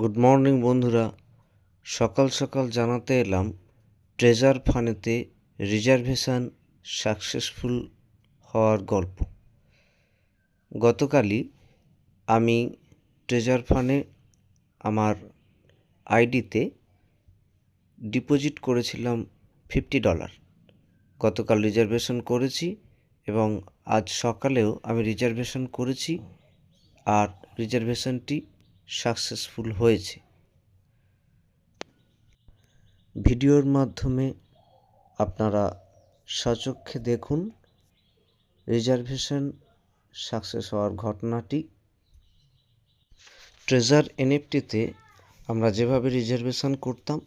Good morning বন্ধুরা। সকাল সকাল জানাতে এলাম ট্রেজার ফানেতে রিজার্ভেশন সাকসেসফুল হওয়ার গল্প। গতকালই আমি ট্রেজার ফানে আমার আইডিতে ডিপোজিট করেছিলাম ফিফটি ডলার গতকাল রিজার্ভেশন করেছি এবং আজ সকালেও আমি রিজার্ভেশন করেছি, আর রিজার্ভেশনটি সাকসেসফুল হয়েছে। ভিডিওর মাধ্যমে আপনারা সচক্ষে দেখুন রিজার্ভেশন সাকসেস হওয়ার ঘটনাটি। ট্রেজার এনএফটিতে আমরা যেভাবে রিজার্ভেশন করতাম,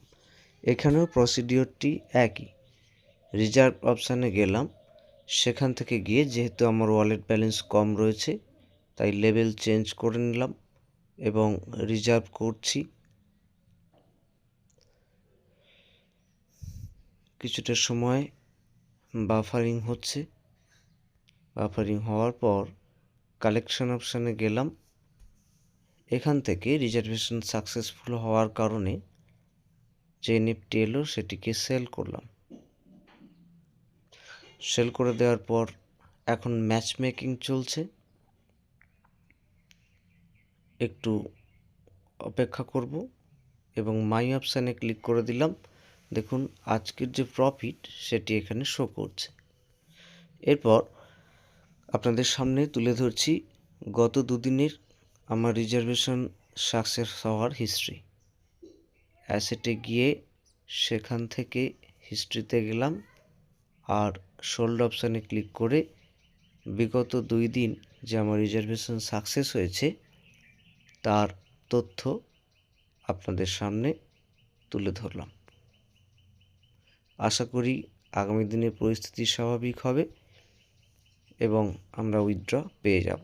এখানেও প্রসিডিওরটি একই। রিজার্ভ অপশানে গেলাম, সেখান থেকে গিয়ে যেহেতু আমার ওয়ালেট ব্যালেন্স কম রয়েছে, তাই লেভেল চেঞ্জ করে নিলাম। এবং রিজার্ভ করছি। কিছুটা সময় বাফারিং হচ্ছে। বাফারিং হওয়ার পর কালেকশন অপশানে গেলাম। এখান থেকে রিজার্ভেশন সাকসেসফুল হওয়ার কারণে যে নিফটি এলো সেটিকে সেল করলাম। সেল করে দেওয়ার পর এখন ম্যাচ মেকিং চলছে। একটু অপেক্ষা করব এবং মাই অপশানে ক্লিক করে দিলাম। দেখুন, আজকের যে প্রফিট সেটি এখানে শো করছে। এরপর আপনাদের সামনে তুলে ধরছি গত দুদিনের আমার রিজার্ভেশন সাকসেস হওয়ার হিস্ট্রি অ্যাসেটে গিয়ে সেখান থেকে হিস্ট্রিতে গেলাম আর শোল্ড অপশানে ক্লিক করে বিগত দুই দিন যে আমার রিজার্ভেশন সাকসেস হয়েছে তার তথ্য আপনাদের সামনে তুলে ধরলাম। আশা করি আগামী দিনে পরিস্থিতি স্বাভাবিক হবে এবং আমরা উইথড্র পেয়ে যাব।